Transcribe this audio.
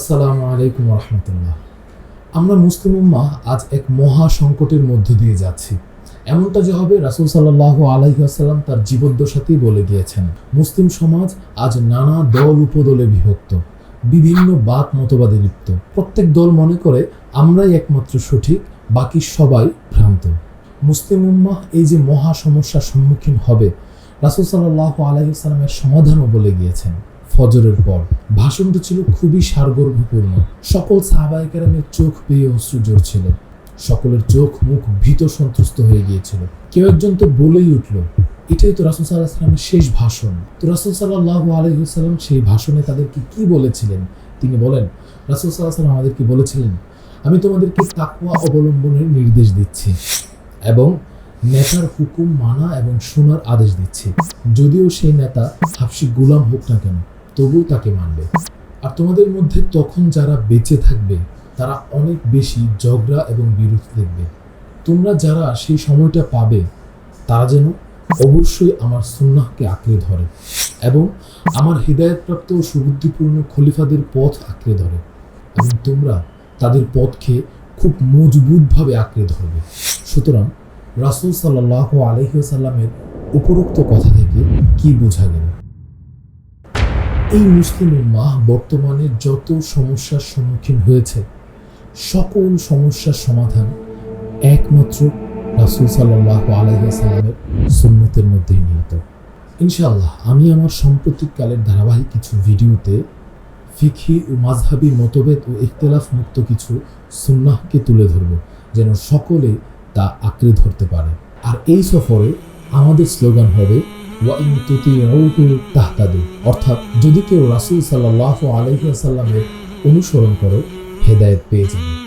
আসসালামু আলাইকুম রহমতুল্লাহ। আমরা মুসলিম উম্মাহ আজ এক মহা সংকটের মধ্য দিয়ে যাচ্ছি। এমনটা যে হবে রাসুল সাল্লাহ আলাইসাল্লাম তার জীবদ্দশাতেই বলে গিয়েছেন মুসলিম সমাজ আজ নানা দল উপদলে বিভক্ত, বিভিন্ন বাত মতবাদে লিপ্ত। প্রত্যেক দল মনে করে আমরাই একমাত্র সঠিক, বাকি সবাই ভ্রান্ত। মুসলিম উম্মাহ এই যে মহা সমস্যার সম্মুখীন হবে, রাসুল সাল্লাহ আলাইসাল্লামের সমাধানও বলে গিয়েছেন। ফজরের পর। ভাষণটা ছিল খুবই সারগর্ভপূর্ণ। সকল সাহাবাহিকেরামের চোখ পেয়ে অশ্রু ছিল সকলের চোখ, মুখ ভীত সন্ত্রস্ত হয়ে গিয়েছিল। কেউ একজন তো বলেই উঠল, এটাই তো রাসুল সাল্লাহ সাল্লামের শেষ ভাষণ। তো রাসুল সাল্লাহ আলহিসাল্লাম সেই ভাষণে তাদেরকে কি বলেছিলেন? তিনি বলেন, রাসুল সাল্লাহ সাল্লাম আমাদেরকে বলেছিলেন, আমি তোমাদেরকে তাকুয়া অবলম্বনের নির্দেশ দিচ্ছি এবং নেতার হুকুম মানা এবং শোনার আদেশ দিচ্ছি। যদিও সেই নেতা হাফসি গুলাম হোক না কেন তবুও তাকে মানবে। আর তোমাদের মধ্যে তখন যারা বেঁচে থাকবে, তারা অনেক বেশি ঝগড়া এবং বিরোধ দেখবে। তোমরা যারা সেই সময়টা পাবে, তারা যেন অবশ্যই আমার সুন্নাহকে আঁকড়ে ধরে এবং আমার হৃদায়তপ্রাপ্ত ও সুবুদ্ধিপূর্ণ খলিফাদের পথ আঁকড়ে ধরে এবং তোমরা তাদের পথকে খুব মজবুতভাবে আঁকড়ে ধরবে। সুতরাং রাসুল সাল্লাহ আলহিসাল্লামের উপরোক্ত কথা থেকে কি বোঝা গেল? এই মুসলিম উম্মাহ বর্তমানে যত সমস্যার সম্মুখীন হয়েছে, সকল সমস্যার সমাধান একমাত্র রাসুল সাল্লাহ আলহিসাল্লামের সুন্নতের মধ্যেই নিহিত। ইনশাআল্লাহ, আমি আমার সাম্প্রতিককালের ধারাবাহিক কিছু ভিডিওতে ফিখি ও মাঝহাবি মতভেদ ও ইখতলাফ মুক্ত কিছু সুন্নাহকে তুলে ধরব, যেন সকলে তা আঁকড়ে ধরতে পারে। আর এই সফরে আমাদের স্লোগান হবে ওয়াইন অর্থাৎ যদি কেউ রাসুল সাল্লাহ আলহিহাসাল্লামের অনুসরণ করো হেদায়ত পেয়ে যাবে।